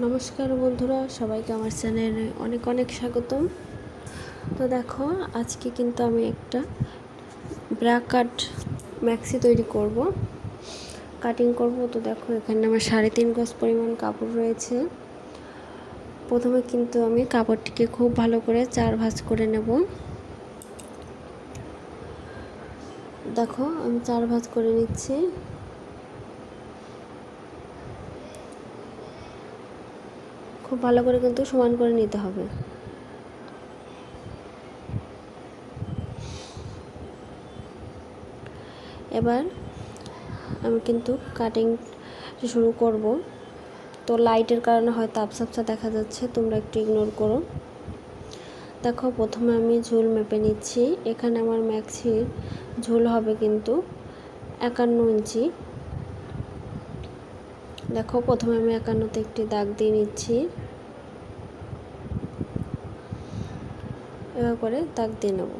নমস্কার বন্ধুরা, সবাইকে আমার চ্যানেলে অনেক অনেক স্বাগতম। তো দেখো, আজকে কিন্তু আমি একটা ব্রাকাট ম্যাক্সি তৈরি করব। কাটিং করব, তো দেখো, এখানে আমার সাড়ে তিন গজ পরিমাণ কাপড় রয়েছে। প্রথমে কিন্তু আমি কাপড়টিকে খুব ভালো করে চার ভাঁজ করে নেব। দেখো, আমি চার ভাঁজ করে নিচ্ছি। খুব ভালো করে কিন্তু সমান করে নিতে হবে। এবার আমি কিন্তু কাটিং শুরু করব। তো লাইটের কারণে হয়তো আপসাপসা দেখা যাচ্ছে, তোমরা একটু ইগনোর করো। দেখো, প্রথমে আমি ঝুল মেপে নিচ্ছি। এখানে আমার ম্যাক্সির ঝুল হবে কিন্তু একান্ন ইঞ্চি। দেখো, প্রথমে আমি একান্নতে একটি দাগ দিয়ে নিচ্ছি। এভাবে করে দাগ দিয়ে নেব।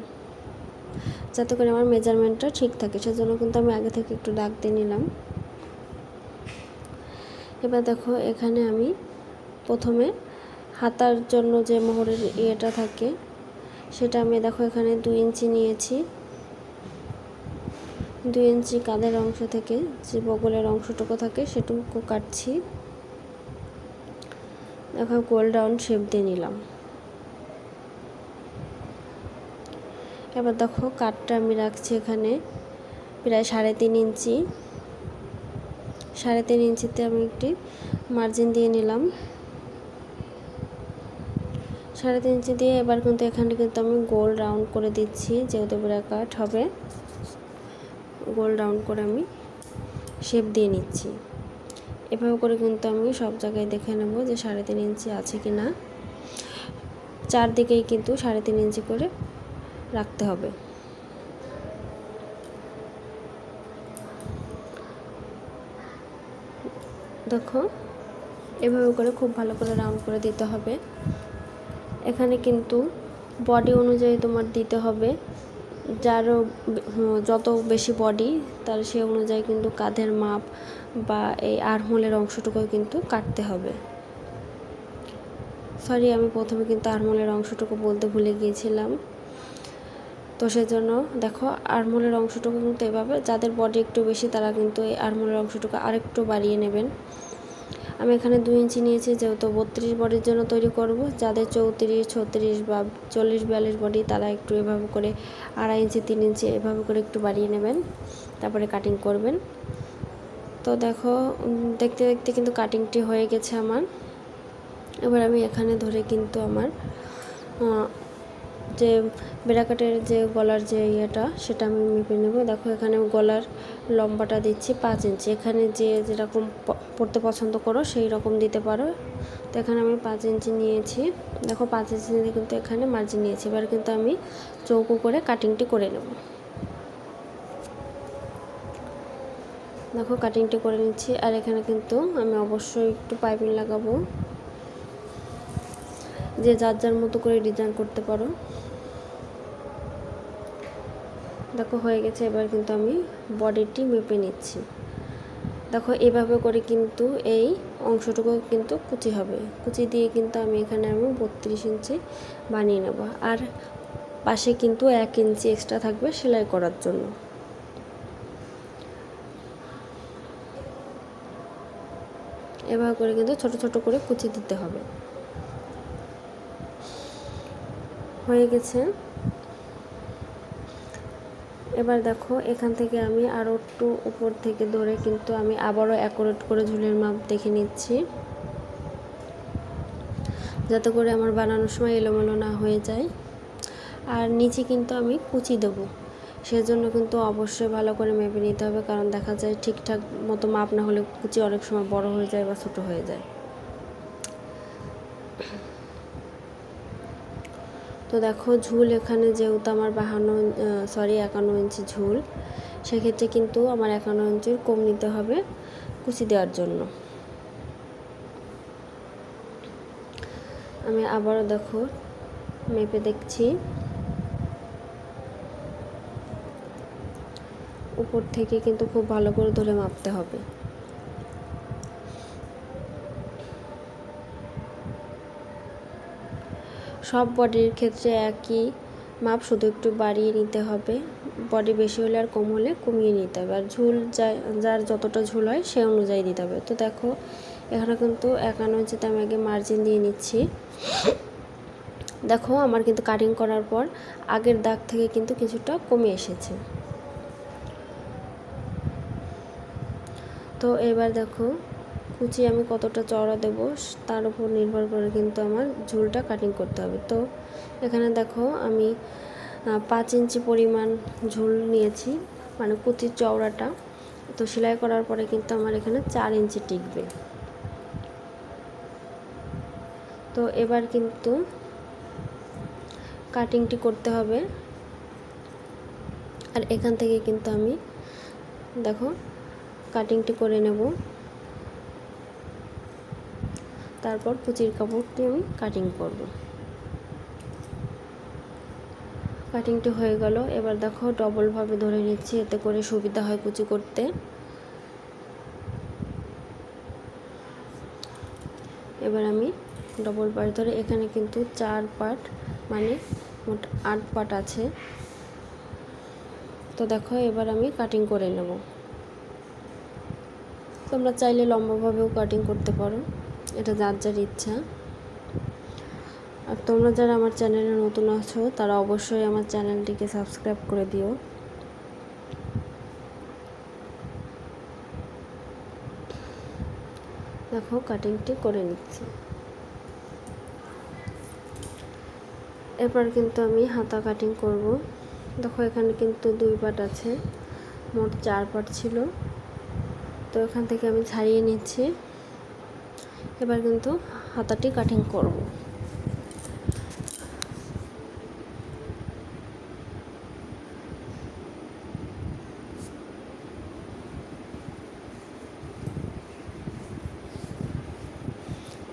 যাতে করে আমার মেজারমেন্টটা ঠিক থাকে, সেজন্য কিন্তু আমি আগে থেকে একটু দাগ দিয়ে নিলাম। এবার দেখো, এখানে আমি প্রথমে হাতার জন্য যে মোহরের ইয়েটা থাকে, সেটা আমি দেখো এখানে দুই ইঞ্চি নিয়েছি। দুই ইঞ্চি কাঁধের অংশ থেকে যে বগলের অংশটুকু থাকে সেটুকু কাটছি। দেখো গোল রাউন্ড শেপ দিয়ে নিলাম। এবার দেখো কাঠটা আমি রাখছি এখানে প্রায় সাড়ে তিন ইঞ্চি। সাড়ে তিন ইঞ্চিতে আমি একটি মার্জিন দিয়ে নিলাম। সাড়ে তিন ইঞ্চি দিয়ে এবার কিন্তু এখানে কিন্তু আমি গোল রাউন্ড করে দিচ্ছি, যেহেতু কাঠ হবে। গোল রাউন্ড করে আমি শেপ দিয়ে নিচ্ছি। এভাবে করে কিন্তু আমি সব জায়গায় দেখে নেব যে সাড়ে তিন ইঞ্চি আছে কি না। চারদিকেই কিন্তু সাড়ে তিন ইঞ্চি করে রাখতে হবে। দেখো, এভাবে করে খুব ভালো করে রাউন্ড করে দিতে হবে। এখানে কিন্তু বডি অনুযায়ী তোমার দিতে হবে। যারও যত বেশি বডি তার সে অনুযায়ী কিন্তু কাঁধের মাপ বা এই আরমোলের অংশটুকু কিন্তু কাটতে হবে। সরি আমি প্রথমে কিন্তু আরমোলের অংশটুকু বলতে ভুলে গিয়েছিলাম। তো সেজন্য দেখো আরমোলের অংশটুকু কিন্তু এভাবে, যাদের বডি একটু বেশি, তারা কিন্তু এই আরমোলের অংশটুকু আরেকটু বাড়িয়ে নেবেন। আমি এখানে দুই ইঞ্চি নিয়েছি, যেহেতু বত্রিশ বডির জন্য তৈরি করব, যাদের চৌত্রিশ, ছত্রিশ বা চল্লিশ, বিয়াল্লিশ বডি, তারা একটু এভাবে করে আড়াই ইঞ্চি, তিন ইঞ্চি এভাবে করে একটু বাড়িয়ে নেবেন, তারপরে কাটিং করবেন। তো দেখো দেখতে দেখতে কিন্তু কাটিংটি হয়ে গেছে আমার। এবার আমি এখানে ধরে কিন্তু আমার যে বেড়াকাটের যে গলার যে ইয়েটা, সেটা আমি মেপে নেব। দেখো, এখানে গলার লম্বাটা দিচ্ছি পাঁচ ইঞ্চি। এখানে যে যেরকম পড়তে পছন্দ করো, সেই রকম দিতে পারো। তো এখানে আমি পাঁচ ইঞ্চি নিয়েছি। দেখো, পাঁচ ইঞ্চি কিন্তু এখানে মার্জিন নিয়েছি। এবার কিন্তু আমি চৌকো করে কাটিংটি করে নেব। দেখো কাটিংটি করে নিচ্ছি। আর এখানে কিন্তু আমি অবশ্যই একটু পাইপিং লাগাবো। যে যার যার মতো করে ডিজাইন করতে পারো। দেখো, হয়ে গেছে। এবার কিন্তু আমি বডিটি মেপে নিচ্ছি। দেখো, এভাবে করে কিন্তু এই অংশটুকু কিন্তু কুচি হবে। কুচি দিয়ে কিন্তু আমি এখানে আমি বত্রিশ ইঞ্চি বানিয়ে নেব। আর পাশে কিন্তু এক ইঞ্চি এক্সট্রা থাকবে সেলাই করার জন্য। এভাবে করে কিন্তু ছোট ছোট করে কুচি দিতে হবে। হয়ে গেছে। এবার দেখো, এখান থেকে আমি আরও একটু উপর থেকে ধরে কিন্তু আমি আবারও অ্যাকোরেট করে ঝুলের মাপ দেখে নিচ্ছি। যাতে করে আমার বানানোর সময় এলোমেলো না হয়ে যায়। আর নিচে কিন্তু আমি কুচি দেবো। সেজন্য কিন্তু অবশ্যই ভালো করে মেপে নিতে হবে, কারণ দেখা যায় ঠিকঠাক মতো মাপ না হলে কুচি অনেক সময় বড় হয়ে যায় বা ছোটো হয়ে যায়। তো দেখো ঝুল এখানে যেহেতু আমার বাহান্ন সরি একান্ন ইঞ্চি ঝুল, সেক্ষেত্রে কিন্তু আমার একান্ন ইঞ্চির কম নিতে হবে কুচি দেওয়ার জন্য। আমি আবারও দেখো মেপে দেখছি। উপর থেকে কিন্তু খুব ভালো করে ধরে মাপতে হবে। সব বডির ক্ষেত্রে একই মাপ, শুধু একটু বাড়িয়ে নিতে হবে। বডি বেশি হলে আর কম হলে কমিয়ে নিতে হবে। আর ঝুল যার যতটা ঝুল হয় সে অনুযায়ী দিতে হবে। তো দেখো, এখানে কিন্তু একান্ন ইঞ্চিতে আমি আগে মার্জিন দিয়ে নিচ্ছি। দেখো, আমার কিন্তু কাটিং করার পর আগের দাগ থেকে কিন্তু কিছুটা কমে এসেছে। তো এবার দেখো কুচি আমি কতটা চওড়া দেব, তার উপর নির্ভর করে কিন্তু আমার ঝুলটা কাটিং করতে হবে। তো এখানে দেখো আমি পাঁচ ইঞ্চি পরিমাণ ঝুল নিয়েছি মানে কুচির চওড়াটা। তো সেলাই করার পরে কিন্তু আমার এখানে চার ইঞ্চি টিকবে। তো এবার কিন্তু কাটিংটি করতে হবে। আর এখান থেকে কিন্তু আমি, দেখো কাটিংটি করে নেব। তারপর কুচির কাপড়টি আমি কাটিং করব। কাটিংটি হয়ে গেল। এবার দেখো ডবলভাবে ধরে নিচ্ছি, এতে করে সুবিধা হয় কুচি করতে। এবার আমি ডবল পার্ট ধরে, এখানে কিন্তু চার পার্ট মানে মোট আট পার্ট আছে। তো দেখো এবার আমি কাটিং করে নেব। তোমরা চাইলে লম্বাভাবেও কাটিং করতে পারো। এটা যার যার ইচ্ছা। আর তোমরা যারা আমার চ্যানেলে নতুন আছো, তারা অবশ্যই আমার চ্যানেলটিকে সাবস্ক্রাইব করে দিও। দেখো কাটিংটি করে নিচ্ছি। এরপর কিন্তু আমি হাতা কাটিং করব। দেখো, এখানে কিন্তু দুই পাট আছে, মোট চার পাট ছিল। তো এখান থেকে আমি ছাড়িয়ে নিচ্ছি। এবার কিন্তু হাতাটি কাটিং করব।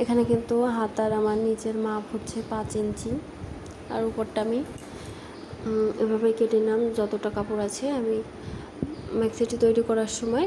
এখানে কিন্তু হাতার আমার নিচের মাপ হচ্ছে পাঁচ ইঞ্চি, আর উপরটা আমি এভাবে কেটে নিলাম। যতটা কাপড় আছে, আমি ম্যাক্সিটি তৈরি করার সময়